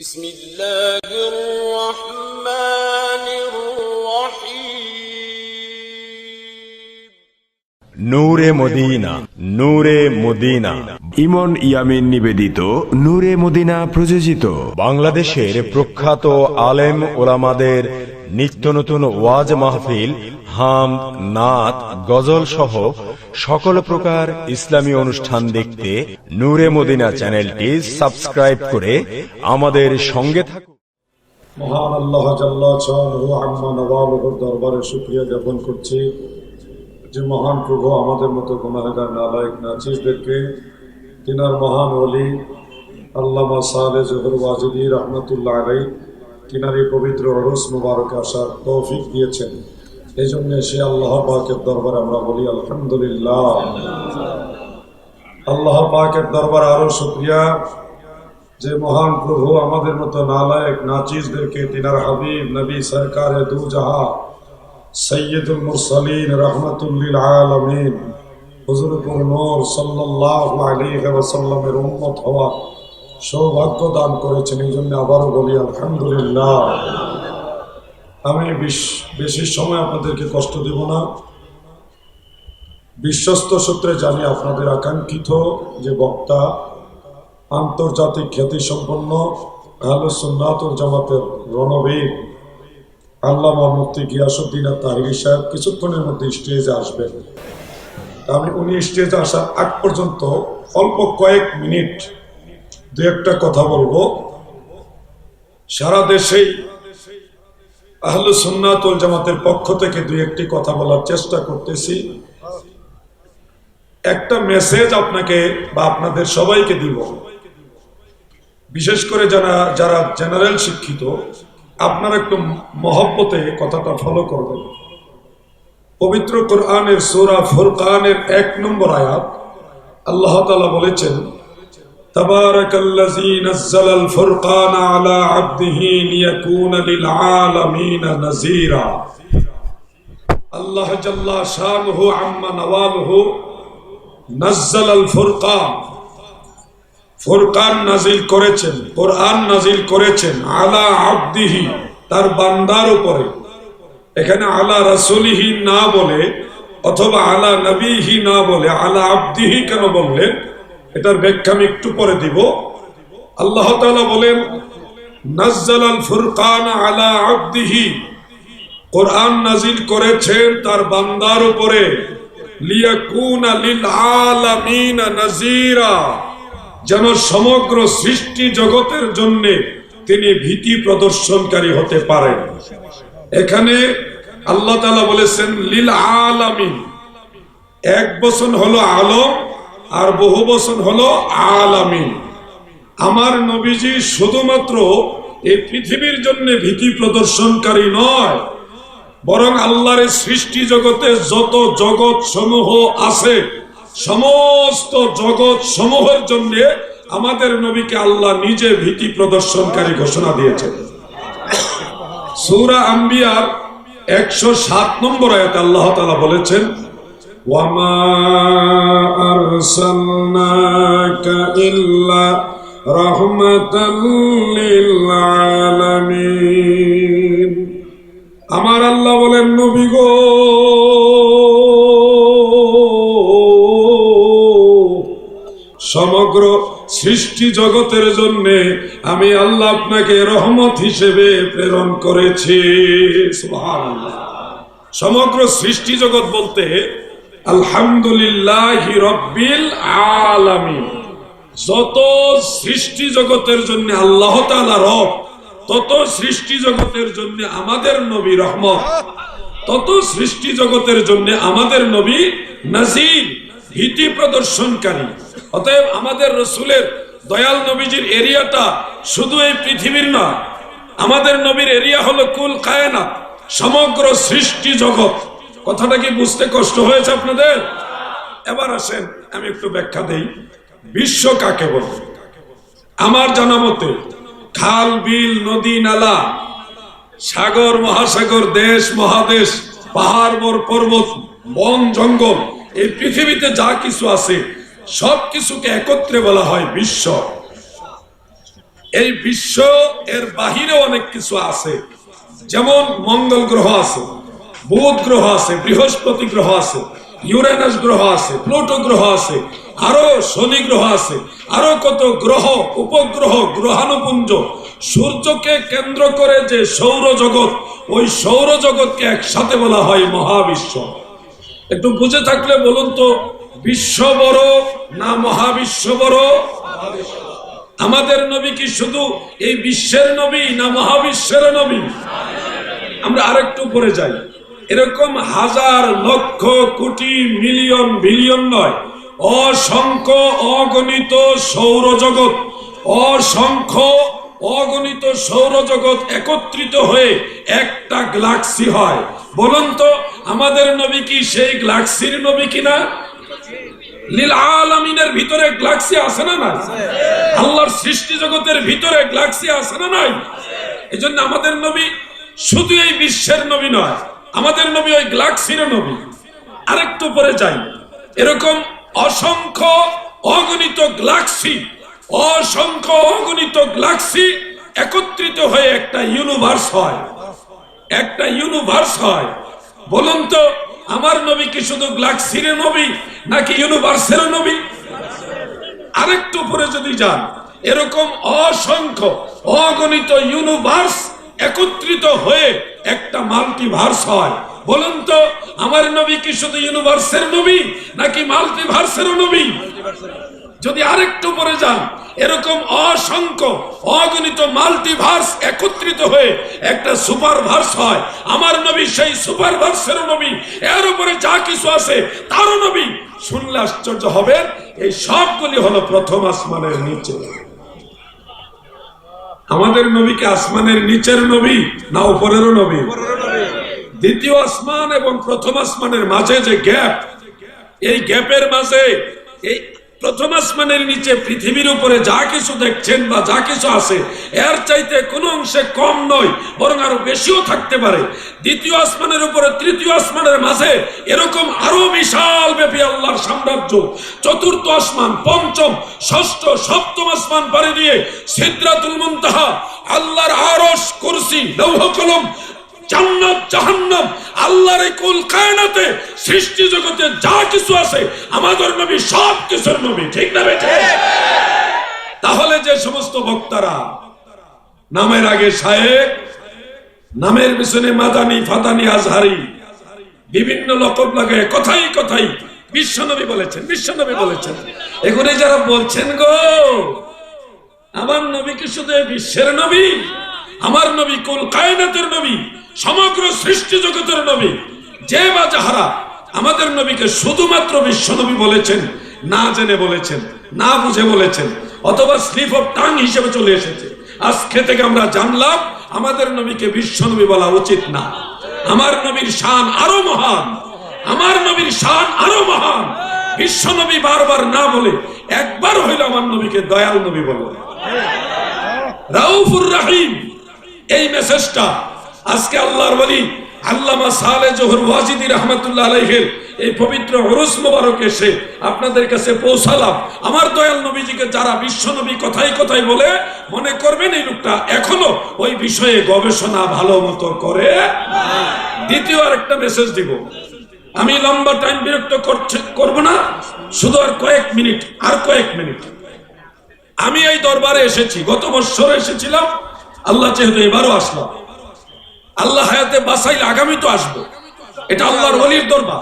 بسم الله الرحمن الرحيم নূরে মদিনা নূরে মদিনা ইমন ইয়ামিন নিবেদিত নূরে মদিনা প্রযোজিত বাংলাদেশের প্রখ্যাত আলেম ওলামাদের নিত্য নতুন ওয়াজ মাহফিল, হাম, নাত, গজল সহ সকল প্রকার ইসলামী অনুষ্ঠান দেখতে নূরে মদিনা চ্যানেলটি সাবস্ক্রাইব করে আমাদের সঙ্গে থাকুন। মহান আল্লাহ দরবারে শুক্রিয়া জ্ঞাপন করছি যে মহান প্রভু আমাদের মতো গুনাহগার, নালায়ক নাচিসদেরকে তিনার মহান ওলি আল্লামা সালে জহুর ওয়াজিদি রহমতুল্লাহ আলাই তিনার পবিত্র অরস মুবারকে আসার তৌফিক দিয়েছেন। এই জন্য সে আল্লাহ পাকের দরবারে আমরা বলি, আলহামদুলিল্লাহ। আল্লাহ পাকের দরবার আরও শুক্রিয়া। যে মহান প্রভু আমাদের মতো নালায়ক, নাচিসদেরকে তিনার হাবিব, নবী সরকারে দু জাহা সৈয়দুল মুরসালিন রহমতুল্লিল আলমিন। হুজুরপুর নূর সাল্লাল্লাহু আলাইহি ওয়াসাল্লামের উম্মত হওয়া সৌভাগ্য দান করেছেন, এই জন্য আবারও বলি, আলহামদুলিল্লাহ। আমি বেশ- সময় আপনাদেরকে কষ্ট দেব না। বিশ্বস্ত সূত্রে জানি আপনাদের আকাঙ্ক্ষিত যে বক্তা আন্তর্জাতিক খ্যাতিসম্পন্ন আহলে সুন্নাতুল জামাতের রণবীর, আল্লামা মুফতি গিয়াসুদ্দিন তাহিরি সাহেব কিছুক্ষণের মধ্যে স্টেজে আসবেন। আমি উনি স্টেজে আসার আগ পর্যন্ত অল্প কয়েক মিনিট দু একটা কথা বলব। সারা দেশেই আহলে সুন্নাতুল জামাতের পক্ষ থেকে দুই একটি কথা বলার চেষ্টা করতেছি। একটা মেসেজ আপনাকে বা আপনাদের সবাইকে দিব। বিশেষ করে যারা যারা জেনারেল শিক্ষিত, আপনারা একটু মহব্বতে কথাটা ফলো করবেন। পবিত্র কোরআনের সূরা ফুরকানের এক নম্বর আয়াত আল্লাহ তাআলা বলেছেন তাবারাকাল্লাযী নাযালাল ফুরকানা আলা আবদিহি লিয়াকুনা লিল আলামিনা নাযীরা। আল্লাহ জাল্লা শানুহু আম্মা নওয়ালুহু নাজ্জালাল ফুরকান। ফুরকান নাজিল করেছেন, কোরআন নাজিল করেছেন আলা আব্দিহি, তার বান্দার উপরে। এখানে আলা রাসুলিহি না বলে অথবা আলা নবীহি না বলে, আলা আব্দিহি কেন বললেন? এটার ব্যাখ্যা আমি একটু পরে দিব। আল্লাহ বলেন ফুরকান কোরআন করেছেন তার বান্দার উপরে। নাজিরা যেন সমগ্র সৃষ্টি জগতের জন্য তিনি ভীতি প্রদর্শনকারী হতে পারেন। এখানে আল্লাহ বলেছেন, লিল আলামিন। এক বছর হলো আলম আর বহু বচন হলো আলামিন। আমার নবীজি শুধুমাত্র এই পৃথিবীর জন্য ভীতি প্রদর্শনকারী নয়, বরং আল্লাহর সৃষ্টি জগতে যত জগৎ সমূহ আছে, সমস্ত জগৎ সমূহের জন্য আমাদের নবীকে আল্লাহ নিজে ভীতি প্রদর্শনকারী ঘোষণা দিয়েছেন। সূরা আম্বিয়ার একশো সাত নম্বর আয়াতে আল্লাহ তাআলা বলেছেন আরসালনাকা ইল্লা রাহমাতাল লিল আলামিন আমার আল্লাহ বলেন, নবী সমগ্র সৃষ্টি জগতের জন্য আমি আল্লাহ আপনাকে রহমত হিসেবে প্রেরণ করেছি। সমগ্র সৃষ্টি জগৎ বলতে আলহামদুলিল্লাহ রব্বিল আলামিন। যত সৃষ্টি জগতের জন্য আল্লাহ তাআলা রব, তত সৃষ্টি জগতের জন্য আমাদের নবী রহমত, তত সৃষ্টি জগতের জন্য আমাদের নবী নাজির ভীতি প্রদর্শনকারী। অতএব আমাদের রসুলের দয়াল নবীজির এরিয়াটা শুধু এই পৃথিবীর না আমাদের নবীর এরিয়া হলো কুল কায়না সমগ্র সৃষ্টি জগৎ। কথাটা কি বুঝতে কষ্ট হয়েছে আপনাদের? এবার আসেন, আমি একটু ব্যাখ্যা দেই। বিশ্ব কাকে বলে? আমার জানা মতে, খাল, বিল, নদী, নালা, সাগর, মহাসাগর, দেশ, মহাদেশ, পাহাড় বর পর্বত, বন, জঙ্গল, এই পৃথিবীতে যা কিছু আছে, সব কিছুকে একত্রে বলা হয় বিশ্ব। এই বিশ্ব, এর বাহিরে অনেক কিছু আছে। যেমন মঙ্গল গ্রহ আছে বুধ গ্রহ আছে, বৃহস্পতি গ্রহ আছে, ইউরেনাস গ্রহ আছে, প্লুটো গ্রহ আছে, আরও শনি গ্রহ আছে, আরও কত গ্রহ, উপগ্রহ, গ্রহাণুপুঞ্জ, সূর্যকে কেন্দ্র করে যে সৌরজগৎ, ওই সৌরজগৎকে একসাথে বলা হয় মহাবিশ্ব। একটু বুঝে থাকলে বলুন তো, বিশ্ব বড় না মহাবিশ্ব বড়? আমাদের নবী কি শুধু এই বিশ্বের নবী না মহাবিশ্বের নবী? আমরা আরেকটু পরে যাই। এরকম হাজার লক্ষ কোটি মিলিয়ন বিলিয়ন নয়, অসংখ্য অগণিত সৌরজগৎ, অসংখ্য অগণিত সৌরজগৎ একত্রিত হয়ে একটা গ্লাক্সি হয়। বলুন তো, আমাদের নবী কি সেই গ্লাক্সির নবী কিনা? লীল আলামিনের ভিতরে গ্লাক্সি আছে না নাই? আল্লাহর সৃষ্টি জগতের ভিতরে গ্লাক্সি আছে না নাই? এই জন্য আমাদের নবী শুধু এই বিশ্বের নবী নয় আমাদের নবী ওই গ্লাক্সির নবী। আরেকটু পরে যাই। এরকম অসংখ্য অগণিত গ্লাক্সি অসংখ্য অগণিত গ্লাক্সি একত্রিত হয়ে একটা ইউনিভার্স হয়। একটা ইউনিভার্স হয়। বলুন তো, আমার নবী কি শুধু গ্লাক্সির নবী নাকি ইউনিভার্সের নবী? আরেকটু পরে যদি যান, এরকম অসংখ্য অগণিত ইউনিভার্স একত্রিত হয়ে একটা মাল্টিভার্স হয়? বলুন তো, আমার নবী কি শুধু ইউনিভার্সের নবী, নাকি মাল্টিভার্সের নবী? যদি আরেকটু পরে যান, এরকম অসংখ্য, অগণিত মাল্টিভার্স একত্রিত হয়ে একটা সুপারভার্স হয়। আমার নবী সেই সুপার ভার্সের নবী, এর উপরে যা কিছু আছে তারও নবী। শুনলে আশ্চর্য হবে, এই সবগুলি হলো প্রথম আসমানের নিচে। আমাদের নবীকে আসমানের নিচের নবী না উপরের নবী? দ্বিতীয় আসমান এবং প্রথম আসমানের মাঝে যে গ্যাপ, এই গ্যাপের মাঝে এই প্রথম আসমানের নিচে পৃথিবীর উপরে যা কিছু দেখছেন বা যা কিছু আছে, এর চাইতে কোনো অংশে কম নয়, বরং আরও বেশিও থাকতে পারে। দ্বিতীয় আসমানের উপরে তৃতীয় আসমানের মাঝে এরকম আরও বিশাল ব্যাপী আল্লাহর সাম্রাজ্য। চতুর্থ আসমান, পঞ্চম, ষষ্ঠ, সপ্তম আসমান পাড়ি দিয়ে সিদ্রাতুল মুনতাহা, আল্লাহর আরশ, কুরসি, লৌহ কলম তাহলে যে সমস্ত বক্তারা নামের আগে শায়েক, নামের পিছনে মাদানি, ফাদানি, আজহারি, বিভিন্ন লকব লাগে কথাই কথাই বিশ্বনবী বলেছেন বিশ্বনবী বলেছেন। এগুলি যারা বলছেন গো, আমার নবী শুধু বিশ্বের নবী? আমার নবী কুল কায়নাতের নবী, সমগ্র সৃষ্টি জগতের নবী, যে বা যাহারা আমাদের নবীকে শুধুমাত্র বিশ্ব নবী বলেছেন, না জেনে বলেছেন, না বুঝে বলেছেন, অথবা স্লিপ অফ টাং হিসেবে চলে এসেছে। আজকে থেকে আমরা জানলাম, আমাদের নবীকে বিশ্ব নবী বলা উচিত না। আমার নবীর শান আরও মহান, আমার নবীর শান আরও মহান। বিশ্ব নবী বারবার না বলে একবার হইল আমার নবীকে দয়াল নবী বলো। রাউফুর রাহিম। এই মেসেজটা আজকে আল্লাহর বলি আল্লামা সালে জোহর ওয়াজিদি রহমতুল্লাহ আলাইহের এই পবিত্র হরুস মোবারক এসে আপনাদের কাছে পৌঁছালাম। আমার দয়াল নবীজিকে যারা বিশ্ব নবী কথাই কথাই বলে, মনে করবেন এই লোকটা এখনও ওই বিষয়ে গবেষণা ভালো মতো করে দ্বিতীয় আরেকটা মেসেজ দিব। আমি লম্বা টাইম বিরক্ত করব না, শুধু আর কয়েক মিনিট, আর কয়েক মিনিট। আমি এই দরবারে এসেছি, গত বছর এসেছিলাম আল্লাহ যেহেতু এবারও আসলাম আল্লাহ হায়াতে বাসাইলে আগামী তো আসব। এটা আল্লাহর অলির দরবার।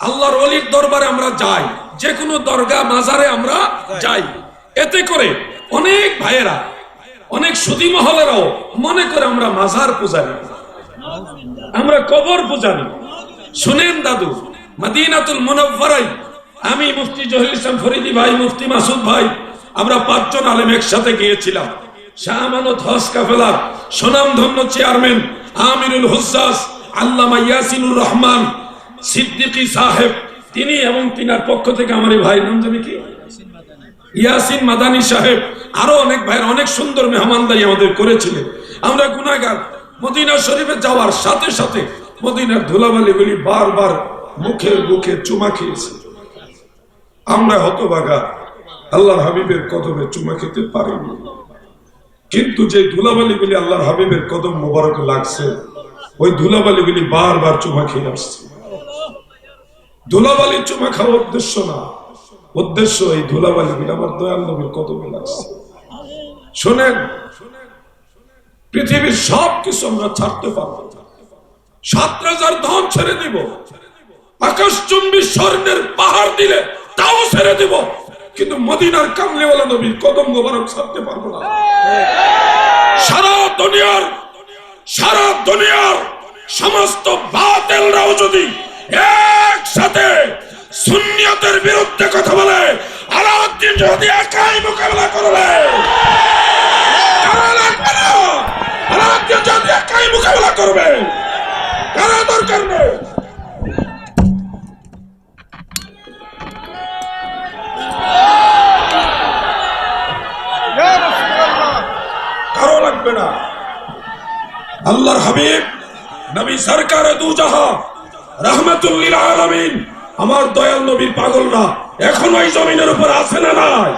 আল্লাহর অলির দরবারে আমরা যাই। যে কোনো দরগা, মাজারে আমরা যাই। এতে করে অনেক ভাইয়েরা, অনেক সুদী মহলেরাও মনে করে আমরা মাজার পূজারি। আমরা কবর পূজারি। শুনেন দাদু, মাদিনাতুল মুনব্বরাই আমি মুফতি জহির ইসলাম ফরিদি ভাই, মুফতি মাসুদ ভাই, আমরা পাঁচজন আলেম একসাথে গিয়েছিলাম। শাহ আমানত হজ কাফেলার সুনামধন্য চেয়ারম্যান আমিরুল হুসাস আল্লামা ইয়াসিনুর রহমান, সিদ্দিকী সাহেব, তিনি এবং তিনার পক্ষ থেকে আমার এই ভাই নাম কি? ইয়াসিন মাদানী সাহেব, আরও অনেক ভাইয়ের অনেক সুন্দর মেহমানদারি আমাদের করেছিলেন। আমরা গুনাগার মদিনা শরীফে যাওয়ার সাথে সাথে মদিনার ধুলাবালিগুলি বারবার মুখে মুখে চুমা খেয়েছি। আমরা হতবাগা। আল্লাহর হাবিবের কদমে চুমা খেতে পারিনি। কিন্তু যে ধুলাবালিগুলি আল্লাহর হাবিবের কদম মোবারক লাগছে, ওই ধুলাবালিগুলি বারবার চুমা খেয়ে আসছে। ধুলাবালি চুমা খাওয়ার উদ্দেশ্য না, উদ্দেশ্য এই ধুলাবালিগুলি আমার দয়াল নবীর কদমে লাগছে। শোনেন, পৃথিবীর সব কিছু আমরা ছাড়তে পারব। সাত রাজার ধন ছেড়ে দিব, আকাশ চুম্বি স্বর্ণের পাহাড় দিলে তাও ছেড়ে দিব। কিন্তু মদিনার কামলেওয়ালা নবীর কদম মোবারক ছাড়তে পারব না সারা দুনিয়ার সারা দুনিয়ার সমস্ত বাতেলরাও যদি একসাথে সুন্নিয়তের বিরুদ্ধে কথা বলে, আলাউদ্দিন যদি একাই মোকাবেলা করবে? আলাউদ্দিন যদি একাই মোকাবেলা করবে কারা দরকার নেই আল্লাহর হাবিব, নবী সরকার দু জাহা রহমতুল্লিল আলামিন। আমার দয়াল নবীর পাগলরা এখন ওই জমিনের উপর আছে না নাই?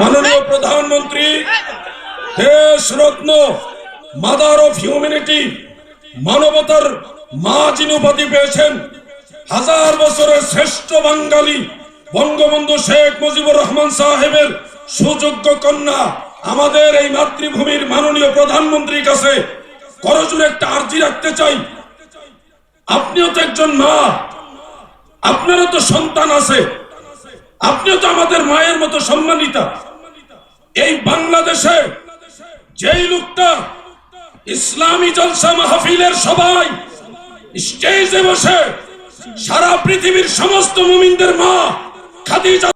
মাননীয় প্রধানমন্ত্রী, দেশ রত্ন মাদার অফ হিউম্যানিটি মানবতার মা যিনি উপাধি পেয়েছেন, হাজার বছরের শ্রেষ্ঠ বাঙালি, বঙ্গবন্ধু শেখ মুজিবুর রহমান সাহেবের সুযোগ্য কন্যা আমাদের এই মাতৃভূমির মাননীয় প্রধানমন্ত্রীর কাছে করজোরে একটা আর্জি রাখতে চাই। আপনিও তো একজন মা। আপনারও তো সন্তান আছে। আপনিও তো আমাদের মায়ের মতো সম্মানিতা। এই বাংলাদেশে যেই লোকটা ইসলামী জলসা মাহফিলের সবাই স্টেজে বসে সারা পৃথিবীর সমস্ত মুমিনদের মা খাদিজা